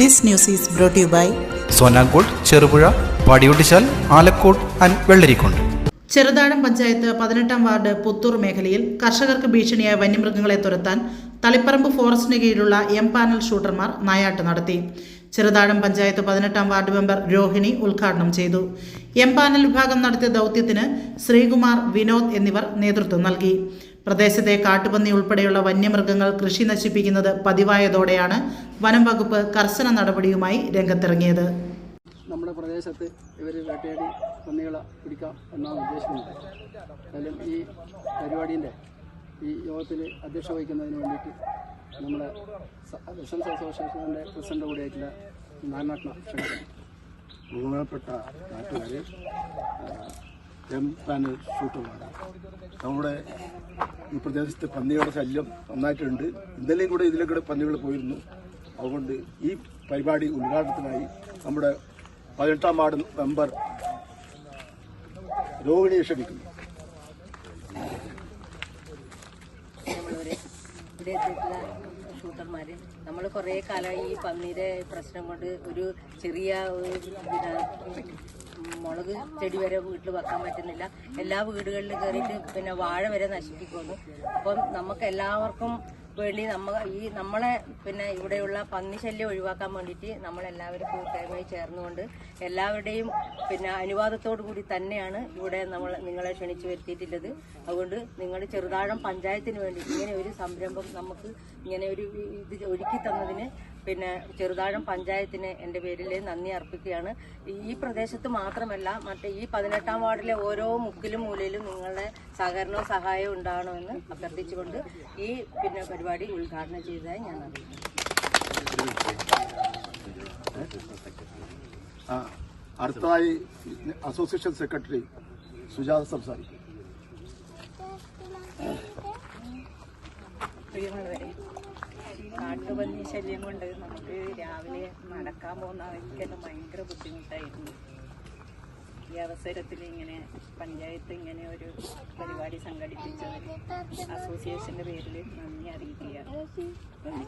This news is brought you by Sonankode Cherupuzha Padiyottuchal Alakode and Vellarikundu Cheruthazham panchayat പതിനെട്ടാം ward Puthur മേഖലയിൽ കർഷകർക്ക് ഭീഷണിയായ വന്യമൃഗങ്ങളെ തുരത്താൻ തളിപ്പറമ്പ് ഫോറസ്റ്റിന് കീഴിലുള്ള എം പാനൽ ഷൂട്ടർമാർ നായാട്ട് നടത്തി. ചെറുതാഴം പഞ്ചായത്ത് പതിനെട്ടാം വാർഡ് മെമ്പർ രോഹിണി ഉദ്ഘാടനം ചെയ്തു. എം പാനൽ വിഭാഗം നടത്തിയ ദൗത്യത്തിന് ശ്രീകുമാർ വിനോദ് എന്നിവർ നേതൃത്വം നൽകി. പ്രദേശത്തെ കാട്ടുപന്നി ഉൾപ്പെടെയുള്ള വന്യമൃഗങ്ങൾ കൃഷി നശിപ്പിക്കുന്നത് പതിവായതോടെയാണ് വനം വകുപ്പ് കർശന നടപടിയുമായി രംഗത്തിറങ്ങിയത്. നമ്മുടെ പ്രദേശത്ത് ഇവർ വേട്ടയാടി പന്നികളെ പിടിക്കാം എന്നാണ് ഉദ്ദേശിക്കുന്നത്. എന്നാലും ഈ പരിപാടിന്റെ ഈ യോഗത്തിൽ അധ്യക്ഷ വഹിക്കുന്നതിന് വേണ്ടിയിട്ട് നമ്മുടെ ബിസിനസ് അസോസിയേഷന്റെ പ്രസിഡന്റ് കൂടിയായിട്ടുള്ള നാരായണ ബഹുമാനപ്പെട്ട നാട്ടുകാർ എം പാനൽ ഷൂട്ടർമാർ നമ്മുടെ ഈ പ്രദേശത്ത് പന്നികളുടെ ശല്യം നന്നായിട്ടുണ്ട്. ഇന്നലെയും കൂടെ ഇതിലെ കൂടെ പന്നികൾ പോയിരുന്നു. അതുകൊണ്ട് ഈ പരിപാടി ഉദ്ഘാടനത്തിനായി നമ്മുടെ പതിനെട്ടാം വാർഡ് മെമ്പർ രോഹിണിയെ ക്ഷണിക്കുന്നു. നമ്മളിവിടെ ഷൂട്ടർമാർ നമ്മൾ കുറേ കാലമായി ഈ പന്നീരെ പ്രശ്നം കൊണ്ട് ഒരു ചെറിയ മുളക് ചെടി വരെ വീട്ടിൽ വെക്കാൻ പറ്റുന്നില്ല. എല്ലാ വീടുകളിലും കയറിയിട്ട് പിന്നെ വാഴ വരെ നശിപ്പിക്കുന്നു അപ്പം നമുക്ക് എല്ലാവർക്കും വേണ്ടി നമ്മ ഈ നമ്മളെ പിന്നെ ഇവിടെയുള്ള പന്നി ശല്യം ഒഴിവാക്കാൻ വേണ്ടിയിട്ട് നമ്മളെല്ലാവരും കൂട്ടായ്മയിൽ ചേർന്നുകൊണ്ട് എല്ലാവരുടെയും പിന്നെ അനുവാദത്തോടു കൂടി തന്നെയാണ് ഇവിടെ നമ്മൾ നിങ്ങളെ ക്ഷണിച്ചു വരുത്തിയിട്ടുള്ളത്. അതുകൊണ്ട് നിങ്ങൾ ചെറുതാഴം പഞ്ചായത്തിന് വേണ്ടി ഇങ്ങനെ ഒരു സംരംഭം നമുക്ക് ഇങ്ങനെ ഒരു ഇത് ഒരുക്കി തന്നതിന് പിന്നെ ചെറുതാഴം പഞ്ചായത്തിന് എന്റെ പേരിൽ നന്ദി അർപ്പിക്കുകയാണ്. ഈ പ്രദേശത്ത് മാത്രമല്ല മറ്റേ ഈ പതിനെട്ടാം വാർഡിലെ ഓരോ മുക്കിലും മൂലയിലും നിങ്ങളുടെ സഹകരണവും സഹായവും ഉണ്ടാകണമെന്ന് അഭ്യർത്ഥിച്ചുകൊണ്ട് ഈ പിന്നെ പരിപാടി ഉദ്ഘാടനം ചെയ്തതായി ഞാൻ അറിയിക്കുന്നു. അടുത്തതായി അസോസിയേഷൻ സെക്രട്ടറി സുജാത സംസാരിക്കും. കാട്ടുപന്നി ശല്യം കൊണ്ട് നമുക്ക് രാവിലെ നടക്കാൻ പോകുന്ന ആൾക്കെല്ലാം ഭയങ്കര ബുദ്ധിമുട്ടായിരുന്നു. ഈ അവസരത്തിൽ ഇങ്ങനെ പഞ്ചായത്ത് ഇങ്ങനെ ഒരു പരിപാടി സംഘടിപ്പിച്ചത്. അസോസിയേഷന്റെ പേരിൽ നന്ദി അറിയിക്കുകയാണ്